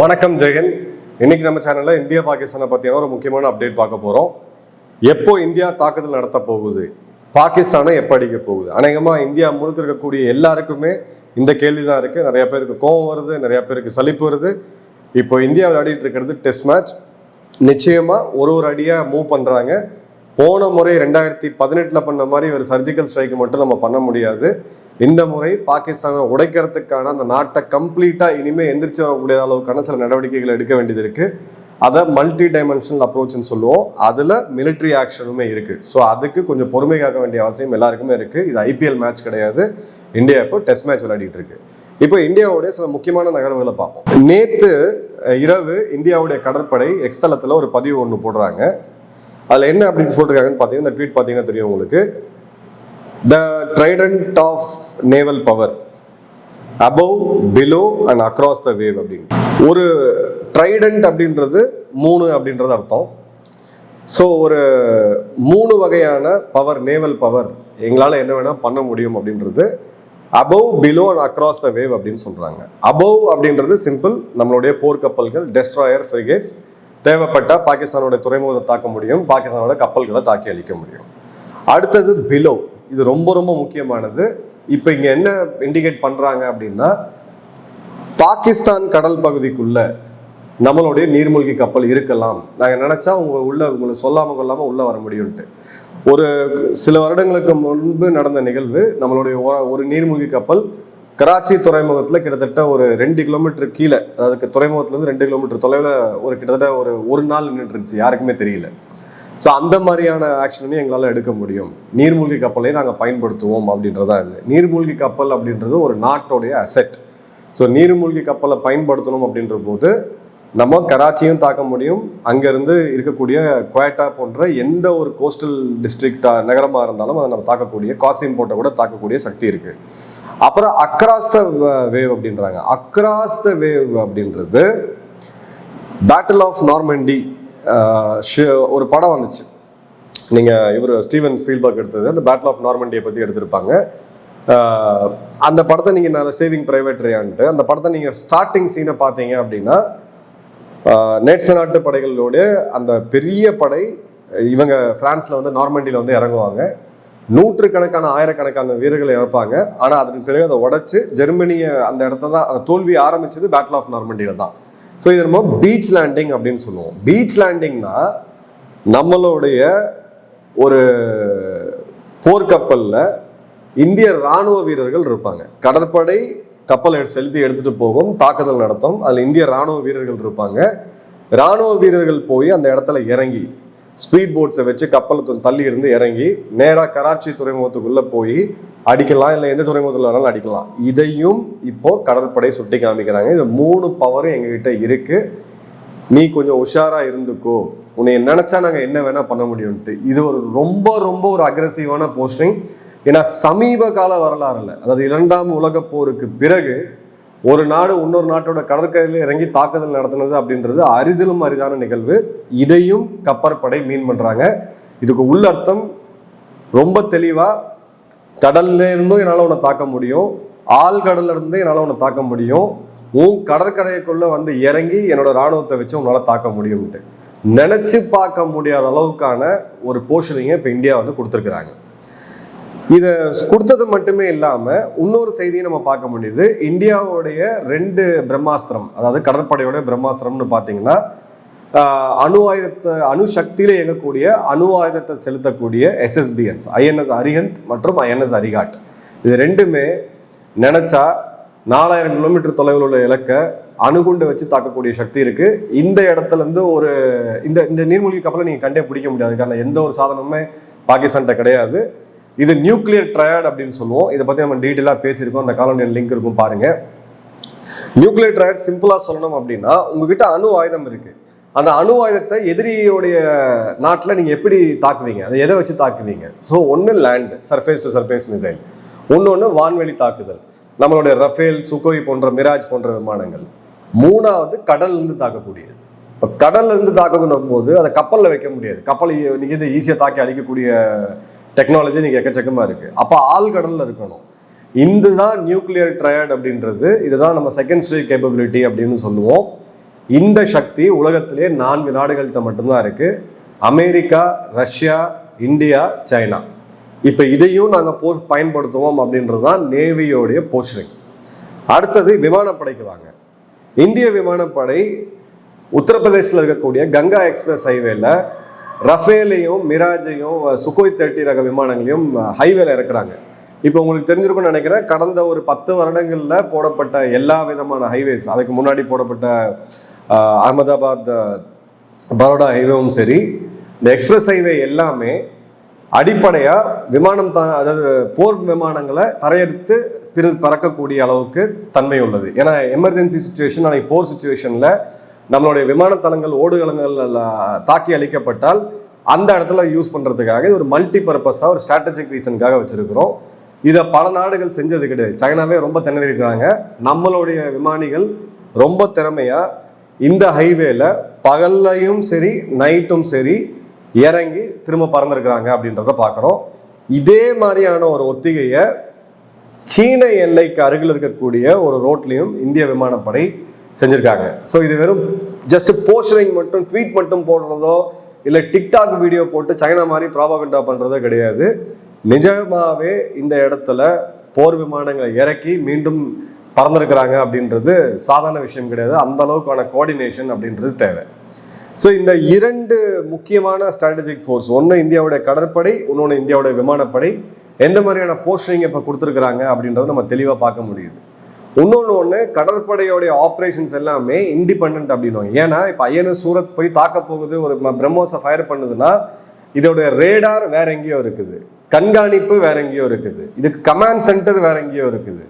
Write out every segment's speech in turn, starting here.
வணக்கம் ஜெகன் இன்னைக்கு நம்ம சேனல்ல இந்தியா பாகிஸ்தானை பத்தியான ஒரு முக்கியமான அப்டேட் பார்க்க போறோம். எப்போ இந்தியா தாக்குதல் நடத்த போகுது? பாகிஸ்தானை எப்போ அடிக்க போகுது? அநேகமா இந்தியா முழுக்க இருக்கக்கூடிய எல்லாருக்குமே இந்த கேள்வி தான் இருக்கு. நிறைய பேருக்கு கோவம் வருது நிறைய பேருக்கு சலிப்பு வருது. இப்போ இந்தியா விளையாடிட்டு இருக்கிறது டெஸ்ட் மேட்ச் நிச்சயமா ஒரு ஒரு அடியா மூவ் பண்றாங்க. போன முறை ரெண்டாயிரத்தி பதினெட்டில் பண்ண மாதிரி ஒரு சர்ஜிக்கல் ஸ்ட்ரைக்கு மட்டும் நம்ம பண்ண முடியாது. இந்த முறை பாகிஸ்தானை உடைக்கிறதுக்கான அந்த நாட்டை கம்ப்ளீட்டாக இனிமேல் எந்திரிச்சு வர அளவுக்கான சில நடவடிக்கைகள் எடுக்க வேண்டியது இருக்குது அதை மல்டி டைமென்ஷனல் அப்ரோச்னு சொல்லுவோம். அதில் மிலிட்ரி ஆக்ஷனுமே இருக்குது ஸோ அதுக்கு கொஞ்சம் பொறுமை காக்க வேண்டிய அவசியம் எல்லாருக்குமே இருக்குது இது ஐபிஎல் மேட்ச் கிடையாது. இந்தியா இப்போ டெஸ்ட் மேட்ச் விளையாடிட்டு இருக்கு. இப்போ இந்தியாவுடைய சில முக்கியமான நகர்வுகளை பார்ப்போம். நேற்று இரவு இந்தியாவுடைய கடற்படை எக்ஸ்தலத்தில் ஒரு பதிவு ஒன்று போடுறாங்க. அதில் என்ன அப்படின்னு சொல்லிருக்காங்கன்னு பார்த்தீங்கன்னா இந்த ட்வீட் பார்த்தீங்கன்னா தெரியும் உங்களுக்கு. The trident of naval power above below and across the wave அப்படின்னு. ஒரு ட்ரைடன்ட் அப்படின்றது மூணு அப்படின்றது அர்த்தம். ஸோ ஒரு மூணு வகையான பவர் நேவல் பவர் எங்களால் என்ன வேணால் பண்ண முடியும் அப்படின்றது above below and across the wave அப்படின்னு சொல்கிறாங்க அபவ் அப்படின்றது சிம்பிள் நம்மளுடைய போர்க்கப்பல்கள் டெஸ்ட்ராயர் ஃப்ரிகேட்ஸ் தேவைப்பட்ட பாகிஸ்தானோட துறைமுகத்தை தாக்க முடியும் பாகிஸ்தானோட கப்பல்களை தாக்கி அழிக்க முடியும். அடுத்தது பிலோ இது ரொம்ப ரொம்ப முக்கியமானது. இப்போ இங்கே என்ன இண்டிகேட் பண்ணுறாங்க அப்படின்னா பாகிஸ்தான் கடல் பகுதிக்குள்ள நம்மளுடைய நீர்மூழ்கி கப்பல் இருக்கலாம். நாங்கள் நினச்சா உங்க உள்ள உங்களை சொல்லாமல் கொள்ளாமல் உள்ளே வர முடியும்ட்டு. ஒரு சில வருடங்களுக்கு முன்பு நடந்த நிகழ்வு நம்மளுடைய ஒரு நீர்மூழ்கி கப்பல் கராச்சி துறைமுகத்தில் கிட்டத்தட்ட ஒரு ரெண்டு கிலோமீட்டர் கீழே அதாவது துறைமுகத்துலேருந்து ரெண்டு கிலோமீட்டர் தொலைவில் ஒரு கிட்டத்தட்ட ஒரு ஒரு நாள் நின்றுட்டு இருந்துச்சு யாருக்குமே தெரியல. ஸோ அந்த மாதிரியான ஆக்ஷனையும் எங்களால் எடுக்க முடியும். நீர்மூழ்கி கப்பலை நாங்கள் பயன்படுத்துவோம் அப்படின்றதா இது. நீர்மூழ்கி கப்பல் அப்படின்றது ஒரு நாட்டோடைய அசெட் ஸோ நீர்மூழ்கி கப்பலை பயன்படுத்தணும் அப்படின்ற போது நம்ம கராச்சியும் தாக்க முடியும். அங்கேருந்து இருக்கக்கூடிய குவேட்டா போன்ற எந்த ஒரு கோஸ்டல் டிஸ்ட்ரிக்டா நகரமாக இருந்தாலும் அதை நம்ம தாக்கக்கூடிய காசிம் போட்ட கூட தாக்கக்கூடிய சக்தி இருக்குது அப்புறம் அக்ராஸ் த வேவ் அப்படின்றாங்க. அக்ராஸ் த வேவ் அப்படின்றது பேட்டில் ஆஃப் நார்மண்டி ஒரு படம் வந்துச்சு. நீங்கள் இவர் ஸ்டீவன் ஸ்பீல்பர்க் எடுத்தது அந்த பேட்டில் ஆஃப் நார்மண்டியை பற்றி எடுத்திருப்பாங்க. அந்த படத்தை நீங்கள் நான் சேவிங் ப்ரைவேட் ரேயான்ட்டு அந்த படத்தை நீங்கள் ஸ்டார்டிங் சீனை பார்த்தீங்க அப்படின்னா நேட்ஸ நேட்ச நாட்டு படைகளோட அந்த பெரிய படை இவங்க ஃப்ரான்ஸில் வந்து நார்மண்டியில் வந்து இறங்குவாங்க. நூற்றுக்கணக்கான ஆயிரக்கணக்கான வீரர்களை இறப்பாங்க ஆனால் அதன் பிறகு அதை உடச்சி ஜெர்மனியை அந்த இடத்த தான் அந்த தோல்வி ஆரம்பிச்சது பேட்டில் ஆஃப் நார்மண்டியில் தான். ஸோ இது நம்ம பீச் லேண்டிங் அப்படின்னு சொல்லுவோம். பீச் லேண்டிங்னா நம்மளுடைய ஒரு போர்க்கப்பல்ல இந்திய ராணுவ வீரர்கள் இருப்பாங்க. கடற்படை கப்பல் செலுத்தி எடுத்துகிட்டு போகும் தாக்குதல் நடத்தும். அதில் இந்திய ராணுவ வீரர்கள் இருப்பாங்க. ராணுவ வீரர்கள் போய் அந்த இடத்துல இறங்கி ஸ்பீட் போட்ஸை வச்சு கப்பலை தள்ளி இருந்து இறங்கி நேராக கராச்சி துறைமுகத்துக்குள்ளே போய் அடிக்கலாம் இல்லை எந்த துறைமுகத்தில் வேணாலும் அடிக்கலாம். இதையும் இப்போது கடற்படை சுட்டி காமிக்கிறாங்க. இது மூணு பவரும் எங்ககிட்ட இருக்குது நீ கொஞ்சம் உஷாராக இருந்துக்கோ. உன்னை நினச்சா நாங்கள் என்ன வேணால் பண்ண முடியும்ட்டு. இது ஒரு ரொம்ப ரொம்ப ஒரு அக்ரஸிவான போஸ்டிங் ஏன்னா சமீப கால வரலாறுல அதாவது இரண்டாம் உலக போருக்கு பிறகு ஒரு நாடு இன்னொரு நாட்டோட கடற்கரையில் இறங்கி தாக்குதல் நடத்தினது அப்படின்றது அரிதிலும் அரிதான நிகழ்வு. இதையும் கப்பற்படை மீன் பண்ணுறாங்க இதுக்கு உள்ளர்த்தம் ரொம்ப தெளிவாக கடல்ல இருந்தும் என்னால் உன்னை தாக்க முடியும். ஆழ்கடல்ல இருந்தே என்னால் உன்னை தாக்க முடியும். உன் கடற்கரைக்குள்ள வந்து இறங்கி என்னோட ராணுவத்தை வச்சு உன்னால் தாக்க முடியும்ட்டு. நினைச்சு பார்க்க முடியாத அளவுக்கான ஒரு போஷனிங்கை இப்போ இந்தியா வந்து கொடுத்துருக்குறாங்க. இதை கொடுத்தது மட்டுமே இல்லாமல் இன்னொரு செய்தியை நம்ம பார்க்க முடியுது. இந்தியாவுடைய ரெண்டு பிரம்மாஸ்திரம் அதாவது கடற்படையோட பிரம்மாஸ்திரம்னு பார்த்தீங்கன்னா அணு ஆயுதத்தை அணு இயங்கக்கூடிய அணு ஆயுதத்தை செலுத்தக்கூடிய எஸ்எஸ்பிஎன்ஸ் ஐஎன்எஸ் அரிஹந்த் மற்றும் ஐஎன்எஸ் அரிகாட் இது ரெண்டுமே நினச்சா நாலாயிரம் கிலோமீட்டர் தொலைவில் உள்ள இலக்கை அணுகுண்டு வச்சு தாக்கக்கூடிய சக்தி இருக்கு. இந்த இடத்துல இருந்து ஒரு இந்த இந்த நீர்மூழ்கி கப்பலை நீங்கள் கண்டே பிடிக்க முடியாது. காரணம் எந்த ஒரு சாதனமுமே பாகிஸ்தான்கிட்ட கிடையாது. இது நியூக்ளியர் ட்ரையாட் அப்படின்னு சொல்லுவோம். இதை பத்தி நம்ம டீட்டெயிலாக பேசியிருக்கோம். அந்த காலனியல் லிங்க் இருக்கும் பாருங்க. நியூக்ளியர் ட்ரையாட் சிம்பிளா சொல்லணும் அப்படின்னா உங்ககிட்ட அணு ஆயுதம் இருக்கு. அந்த அணு ஆயுதத்தை எதிரியோடைய நாட்டில் நீங்கள் எப்படி தாக்குவீங்க? அதை எதை வச்சு தாக்குவீங்க? ஸோ ஒன்று land surface to surface missile ஒன்று வான்வெளி தாக்குதல். நம்மளுடைய ரஃபேல் சுகோய் போன்ற மிராஜ் போன்ற விமானங்கள். மூணாவது கடல்லேருந்து தாக்கக்கூடியது. இப்போ கடல்லேருந்து தாக்கணும் போது அதை கப்பலில் வைக்க முடியாது. கப்பலை நீங்கள் இது ஈஸியாக தாக்கி அழிக்கக்கூடிய டெக்னாலஜி இன்றைக்கி எக்கச்சக்கமாக இருக்குது அப்போ ஆழ்கடலில் இருக்கணும். இதுதான் நியூக்ளியர் ட்ரையாட் அப்படின்றது. இதுதான் நம்ம செகண்ட் ஸ்டேஜ் கேப்பபிலிட்டி அப்படின்னு சொல்லுவோம். இந்த சக்தி உலகத்திலே நான்கு நாடுகள்கிட்ட மட்டும்தான் இருக்குது அமெரிக்கா ரஷ்யா இந்தியா சைனா. இப்போ இதையும் நாங்கள் போ பயன்படுத்துவோம் அப்படின்றது தான் நேவியோடைய போஸ்டரிங். அடுத்தது விமானப்படைக்கு வாங்க. இந்திய விமானப்படை உத்தரப்பிரதேசத்தில் இருக்கக்கூடிய கங்கா எக்ஸ்பிரஸ் ஹைவேல ரஃபேலையும் மிராஜையும் சுகோய் தேர்ட்டி ரக விமானங்களையும் ஹைவேல இறக்குறாங்க. இப்போ உங்களுக்கு தெரிஞ்சிருக்கும்னு நினைக்கிறேன் கடந்த ஒரு பத்து வருடங்களில் போடப்பட்ட எல்லா விதமான ஹைவேஸ் அதுக்கு முன்னாடி போடப்பட்ட அகமதாபாத் பரோடா ஹைவேவும் சரி இந்த எக்ஸ்பிரஸ் ஹைவே எல்லாமே அடிப்படையாக விமானம் த அதாவது போர் விமானங்களை தரையெடுத்து பிற பறக்கக்கூடிய அளவுக்கு தன்மை உள்ளது. ஏன்னா எமர்ஜென்சி சுச்சுவேஷன் அன்றைக்கி போர் சுச்சுவேஷனில் நம்மளுடைய விமானத்தளங்கள் ஓடுகளங்கள் தாக்கி அளிக்கப்பட்டால் அந்த இடத்துல யூஸ் பண்ணுறதுக்காக இது ஒரு மல்டி பர்பஸாக ஒரு ஸ்ட்ராட்டஜிக் ரீசனுக்காக வச்சுருக்கிறோம். இதை பல நாடுகள் செஞ்சது கிடையாது. சைனாவே ரொம்ப திணறிக்கிறாங்க நம்மளுடைய விமானிகள் ரொம்ப திறமையாக இந்த ஹைவேல பகல்லையும் சரி நைட்டும் சரி இறங்கி திரும்ப பறந்துருக்குறாங்க அப்படின்றத பார்க்குறோம். இதே மாதிரியான ஒரு ஒத்திகையை சீன எல்லைக்கு அருகில் இருக்கக்கூடிய ஒரு ரோட்லையும் இந்திய விமானப்படை செஞ்சுருக்காங்க. ஸோ இது வெறும் ஜஸ்ட் போஸ்டரிங் மட்டும் ட்வீட் மட்டும் போடுறதோ இல்லை டிக்டாக் வீடியோ போட்டு சைனா மாதிரி ப்ராபகண்டா பண்ணுறதோ கிடையாது. நிஜமாகவே இந்த இடத்துல போர் விமானங்களை இறக்கி மீண்டும் பறந்துருக்கிறாங்க அப்படின்றது சாதாரண விஷயம் கிடையாது. அந்த அளவுக்கான கோஆர்டினேஷன் அப்படின்றது தேவை. ஸோ இந்த இரண்டு முக்கியமான ஸ்ட்ராட்டஜிக் ஃபோர்ஸ் ஒன்று இந்தியாவுடைய கடற்படை இன்னொன்று இந்தியாவுடைய விமானப்படை எந்த மாதிரியான போஸ்டரிங் இப்போ கொடுத்துருக்குறாங்க அப்படின்றத நம்ம தெளிவாக பார்க்க முடியுது. இன்னொன்று ஒன்று கடற்படையோடைய ஆப்ரேஷன்ஸ் எல்லாமே இண்டிபெண்ட் அப்படின்னுவாங்க. ஏன்னா இப்போ ஐஎன்எஸ் சூரத் போய் தாக்க போகுது ஒரு பிரம்மோஸை ஃபயர் பண்ணுதுன்னா இதோடைய ரேடார் வேற எங்கேயோ இருக்குது. கண்காணிப்பு வேற எங்கேயோ இருக்குது. இதுக்கு கமாண்ட் சென்டர் வேற எங்கேயோ இருக்குது.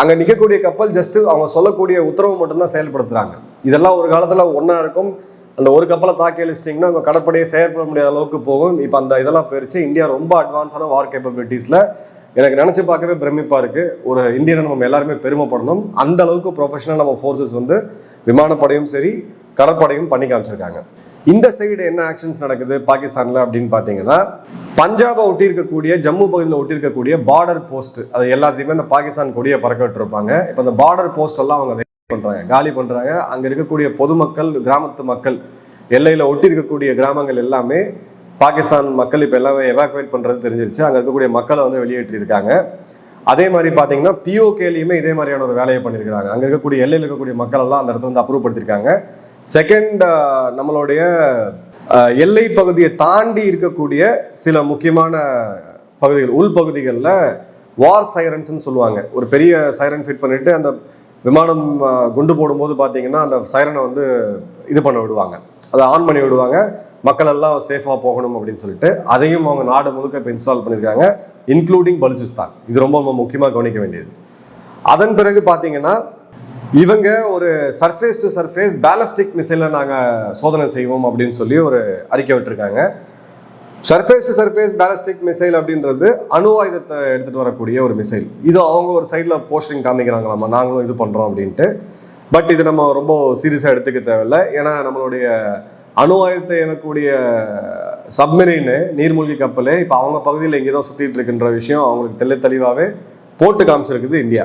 அங்கே நிற்கக்கூடிய கப்பல் ஜஸ்ட் அவங்க சொல்லக்கூடிய உத்தரவு மட்டும்தான் செயல்படுத்துகிறாங்க இதெல்லாம் ஒரு காலத்தில் ஒன்றா இருக்கும். அந்த ஒரு கப்பலை தாக்கி அழிச்சிட்டிங்கன்னா உங்கள் கடற்படையை செயற்பட முடியாத அளவுக்கு போகும். இப்போ அந்த இதெல்லாம் போயிடுச்சு இந்தியா ரொம்ப அட்வான்ஸான வார் கேப்பபிலிட்டிஸில் எனக்கு நினச்சி பார்க்கவே பிரமிப்பாக இருக்குது ஒரு இந்தியனை நம்ம எல்லாருமே பெருமைப்படணும். அந்த அளவுக்கு ப்ரொஃபஷனல் நம்ம ஃபோர்ஸஸ் வந்து விமானப்படையும் சரி கடற்படையும் பண்ணி காமிச்சிருக்காங்க. இந்த சைடு என்ன ஆக்ஷன்ஸ் நடக்குது பாகிஸ்தானில் அப்படின்னு பார்த்தீங்கன்னா பஞ்சாபை ஒட்டி இருக்கக்கூடிய ஜம்மு பகுதியில் ஒட்டி இருக்கக்கூடிய பார்டர் போஸ்ட் அது எல்லாத்தையுமே அந்த பாகிஸ்தான் கொடியை பறக்க விட்டுருப்பாங்க இப்போ அந்த பார்டர் போஸ்ட் எல்லாம் அவங்க பண்ணுறாங்க காலி பண்ணுறாங்க அங்கே இருக்கக்கூடிய பொதுமக்கள் கிராமத்து மக்கள் எல்லையில் ஒட்டி இருக்கக்கூடிய கிராமங்கள் எல்லாமே பாகிஸ்தான் மக்கள் இப்போ எல்லாமே எவாக்குவேட் பண்ணுறது தெரிஞ்சிருச்சு. அங்கே இருக்கக்கூடிய மக்களை வந்து வெளியேற்றிருக்காங்க அதே மாதிரி பார்த்தீங்கன்னா பிஓகேலையுமே இதே மாதிரியான ஒரு வேலையை பண்ணியிருக்கிறாங்க. அங்கே இருக்கக்கூடிய எல்லையில் இருக்கக்கூடிய மக்கள் எல்லாம் அந்த இடத்துல வந்து அப்ரூவ் படுத்திருக்காங்க செகண்ட் நம்மளுடைய எல்லை பகுதியை தாண்டி இருக்கக்கூடிய சில முக்கியமான பகுதிகள் உள்பகுதிகளில் வார் சைரன்ஸ்னு சொல்லுவாங்க. ஒரு பெரிய சைரன் ஃபிட் பண்ணிட்டு அந்த விமானம் குண்டு போடும்போது பார்த்தீங்கன்னா அந்த சைரனை வந்து இது பண்ண விடுவாங்க. அதை ஆன் பண்ணி விடுவாங்க. மக்கள் எல்லாம் சேஃபாக போகணும் அப்படின்னு சொல்லிட்டு அதையும் அவங்க நாடு முழுக்க இப்போ இன்ஸ்டால் பண்ணியிருக்காங்க இன்க்ளூடிங் பலுச்சிஸ்தான் இது ரொம்ப ரொம்ப முக்கியமாக கவனிக்க வேண்டியது. அதன் பிறகு பார்த்தீங்கன்னா இவங்க ஒரு சர்ஃபேஸ் டு சர்ஃபேஸ் பேலஸ்டிக் மிசைலை நாங்கள் சோதனை செய்வோம் அப்படின்னு சொல்லி ஒரு அறிக்கை விட்டுருக்காங்க. Surface to surface ballistic missile அப்படின்றது அணு ஆயுதத்தை எடுத்துகிட்டு வரக்கூடிய ஒரு மிசைல் இது அவங்க ஒரு சைடில் போஸ்டிங் காமிக்கிறாங்களாமா நாங்களும் இது பண்ணுறோம் அப்படின்ட்டு. பட் இது நம்ம ரொம்ப சீரியஸாக எடுத்துக்க தேவையில்லை. ஏன்னா நம்மளுடைய அணு ஆயுதத்தை எனக்கூடிய சப்மரீனு நீர்மூழ்கி கப்பல் இப்போ அவங்க பகுதியில் இங்கே தான் சுற்றிட்டு இருக்கின்ற விஷயம் அவங்களுக்கு தெள்ள தெளிவாகவே போட்டு காமிச்சிருக்குது இந்தியா.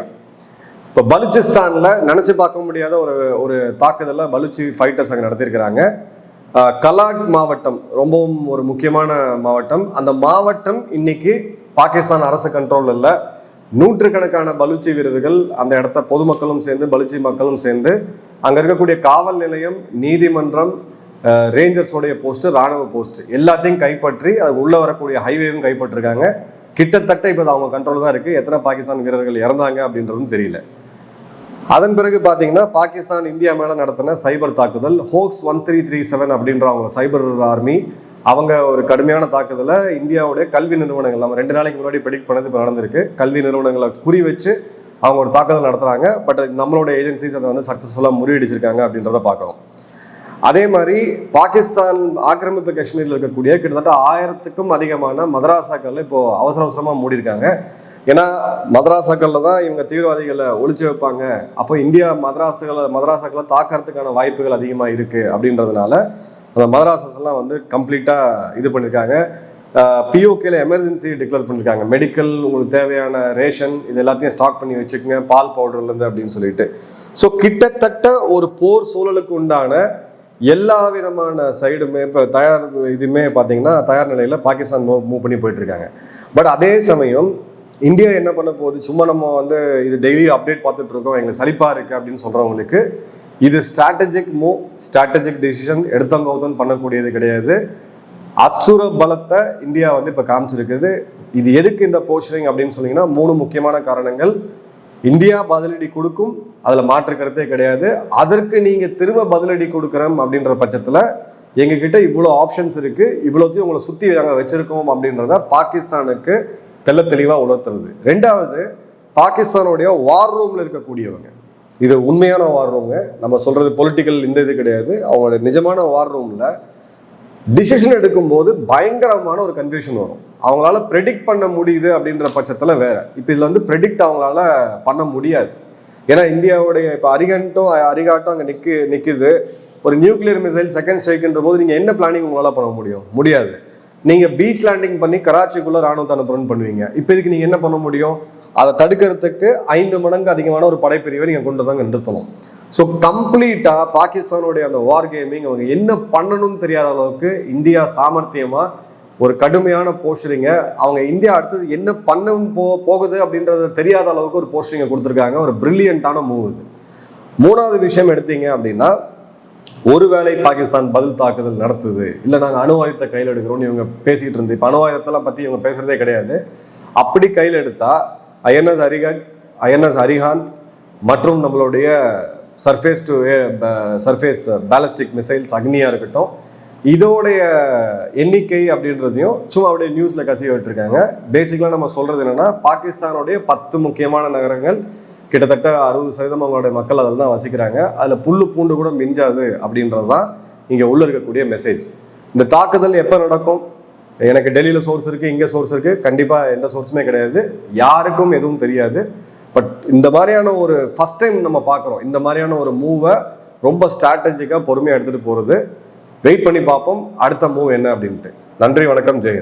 இப்போ பலுச்சிஸ்தானில் நினச்சி பார்க்க முடியாத ஒரு ஒரு தாக்குதலை பலுச்சி ஃபைட்டர்ஸ் அங்கே நடத்தியிருக்கிறாங்க. கலாட் மாவட்டம் ரொம்பவும் ஒரு முக்கியமான மாவட்டம். அந்த மாவட்டம் இன்னைக்கு பாகிஸ்தான் அரசு கண்ட்ரோல் இல்லை. நூற்றுக்கணக்கான பலுச்சி வீரர்கள் அந்த இடத்த பொதுமக்களும் சேர்ந்து பலுச்சி மக்களும் சேர்ந்து அங்கே இருக்கக்கூடிய காவல் நிலையம் நீதிமன்றம் ரேஞ்சர்ஸோடைய போஸ்ட் ராணுவ போஸ்ட் எல்லாத்தையும் கைப்பற்றி அது உள்ள வரக்கூடிய ஹைவேவும் கைப்பற்றிருக்காங்க. கிட்டத்தட்ட இப்போ அது அவங்க கண்ட்ரோல் தான் இருக்கு. எத்தனை பாகிஸ்தான் வீரர்கள் இறந்தாங்க அப்படின்றதும் தெரியல. அதன் பிறகு பார்த்தீங்கன்னா பாகிஸ்தான் இந்தியா மேலே நடத்தின சைபர் தாக்குதல் hoax one three three seven அப்படின்ற அவங்க சைபர் ஆர்மி அவங்க ஒரு கடுமையான தாக்குதலை இந்தியாவுடைய கல்வி நிறுவனங்கள் நம்ம ரெண்டு நாளைக்கு முன்னாடி ப்ரெடிக்ட் பண்ணது இப்போ நடந்திருக்கு. கல்வி நிறுவனங்களை குறி வச்சு அவங்க ஒரு தாக்குதல் நடத்துகிறாங்க பட் நம்மளோட ஏஜென்சிஸ் அதை வந்து சக்ஸஸ்ஃபுல்லாக முறியடிச்சிருக்காங்க அப்படின்றத பார்க்குறோம். அதே மாதிரி பாகிஸ்தான் ஆக்கிரமிப்பு காஷ்மீரில் இருக்கக்கூடிய கிட்டத்தட்ட ஆயிரத்துக்கும் அதிகமான மதராசாக்கள் இப்போ அவசர அவசரமாக மூடியிருக்காங்க. ஏன்னா மதராசாக்கள்ல தான் இவங்க தீவிரவாதிகளை ஒழிச்சு வைப்பாங்க. அப்போ இந்தியா மதராசுகளை மதராசாக்களை தாக்கறதுக்கான வாய்ப்புகள் அதிகமாக இருக்கு அப்படின்றதுனால அந்த மதராசஸ் எல்லாம் வந்து கம்ப்ளீட்டாக இது பண்ணியிருக்காங்க. பிஓகேல எமர்ஜென்சி டிக்ளேர் பண்ணியிருக்காங்க. மெடிக்கல் உங்களுக்கு தேவையான ரேஷன் இது எல்லாத்தையும் ஸ்டாக் பண்ணி வச்சுக்கோங்க. பால் பவுடர்லேருந்து அப்படின்னு சொல்லிட்டு. ஸோ கிட்டத்தட்ட ஒரு போர் சூழலுக்கு உண்டான எல்லா விதமான சைடுமே இப்போ தயார் இதுவுமே பார்த்தீங்கன்னா தயார் நிலையில் பாகிஸ்தான் மூவ் மூவ் பண்ணி போயிட்டுருக்காங்க. பட் அதே சமயம் இந்தியா என்ன பண்ண போகுது? சும்மா நம்ம வந்து இது டெய்லி அப்டேட் பார்த்துட்டு இருக்கோம் எங்களுக்கு சலிப்பாக இருக்குது அப்படின்னு சொல்கிறவங்களுக்கு இது ஸ்ட்ராட்டஜிக் மூவ் ஸ்ட்ராட்டஜிக் டிசிஷன் எடுத்தங்கவுதன் பண்ணக்கூடியது கிடையாது. அசுர பலத்தை இந்தியா வந்து இப்போ காமிச்சிருக்குது. இது எதுக்கு இந்த போஸ்டரிங் அப்படின்னு சொன்னீங்கன்னா மூணு முக்கியமான காரணங்கள். இந்தியா பதிலடி கொடுக்கும் அதில் மாற்று கருத்தே கிடையாது. அதற்கு நீங்கள் திரும்ப பதிலடி கொடுக்குறோம் அப்படின்ற பட்சத்தில் எங்ககிட்ட இவ்வளோ ஆப்ஷன்ஸ் இருக்குது இவ்வளோத்தையும் உங்களை சுற்றி நாங்கள் வச்சுருக்கோம் அப்படின்றத பாகிஸ்தானுக்கு தெள்ள தெளிவாக உணர்த்துறது. ரெண்டாவது பாகிஸ்தானுடைய வார் ரூமில் இருக்கக்கூடியவங்க. இது உண்மையான வார் ரூம்ங்க நம்ம சொல்கிறது பொலிட்டிக்கல் இந்த இது கிடையாது. அவங்களோட நிஜமான வார் ரூமில் டிசிஷன் எடுக்கும்போது பயங்கரமான ஒரு கன்ஃபியூஷன் வரும். அவங்களால ப்ரெடிக்ட் பண்ண முடியுது அப்படின்ற பட்சத்தில் வேற. இப்போ இதில் வந்து ப்ரெடிக்ட் அவங்களால பண்ண முடியாது. ஏன்னா இந்தியாவுடைய இப்போ அரிகண்டும் அரிகாட்டும் அங்கே நிற்கு நிற்குது ஒரு நியூக்ளியர் மிசைல் செகண்ட் ஸ்ட்ரைக்குன்ற போது நீங்கள் என்ன பிளானிங் உங்களால் பண்ண முடியும்? முடியாது. நீங்கள் பீச் லேண்டிங் பண்ணி கராச்சிக்குள்ளே ராணுவத்தை அனுப்புறோன்னு பண்ணுவீங்க. இப்போ இதுக்கு நீங்கள் என்ன பண்ண முடியும்? அதை தடுக்கிறதுக்கு ஐந்து மடங்கு அதிகமான ஒரு படைப்பிரிவை நீங்கள் கொண்டு தாங்க நிறுத்தணும். ஸோ கம்ப்ளீட்டாக பாகிஸ்தானுடைய அந்த வார் கேமிங் அவங்க என்ன பண்ணணும்னு தெரியாத அளவுக்கு இந்தியா சாமர்த்தியமாக ஒரு கடுமையான போஸ்டரிங்க. அவங்க இந்தியா அடுத்தது என்ன பண்ண போ போகுது அப்படின்றது தெரியாத அளவுக்கு ஒரு போஸ்டரிங்கை கொடுத்துருக்காங்க. ஒரு பிரில்லியண்ட்டான மூவ் இது. மூணாவது விஷயம் எடுத்தீங்க அப்படின்னா ஒருவேளை பாகிஸ்தான் பதில் தாக்குதல் நடத்துது. இல்லை நாங்கள் அணுவாயுதத்தை கையில் எடுக்கிறோம்னு இவங்க பேசிகிட்டு இருந்து இப்போ அணுவாயுதத்தெல்லாம் பற்றி இவங்க பேசுகிறதே கிடையாது. அப்படி கையில் எடுத்தால் ஐஎன்எஸ் அரிகட் ஐஎன்எஸ் அரிஹாந்த் மற்றும் நம்மளுடைய surface to surface ballistic missiles அக்னியாக இருக்கட்டும் இதோடைய எண்ணிக்கை அப்படின்றதையும் சும்மா அப்படியே நியூஸில் கசிய விட்டுருக்காங்க பேசிக்கலாக நம்ம சொல்கிறது என்னன்னா பாகிஸ்தானுடைய பத்து முக்கியமான நகரங்கள் கிட்டத்தட்ட அறுபது சதவீதம் அவங்களுடைய மக்கள் அதில் தான் வசிக்கிறாங்க. அதில் புல்லு பூண்டு கூட மிஞ்சாது அப்படின்றது தான் இங்கே உள்ள இருக்கக்கூடிய மெசேஜ் இந்த தாக்குதல் எப்போ நடக்கும்? எனக்கு டெல்லியில் சோர்ஸ் இருக்குது இங்கே சோர்ஸ் இருக்குது கண்டிப்பாக எந்த சோர்ஸுமே கிடையாது. யாருக்கும் எதுவும் தெரியாது. பட் இந்த மாதிரியான ஒரு ஃபஸ்ட் டைம் நம்ம பார்க்குறோம். இந்த மாதிரியான ஒரு மூவை ரொம்ப ஸ்ட்ராட்டஜிக்காக பொறுமையாக எடுத்துகிட்டு போகிறது வெயிட் பண்ணி பார்ப்போம். அடுத்த மூவ் என்ன அப்படின்ட்டு. நன்றி வணக்கம் ஜெயன்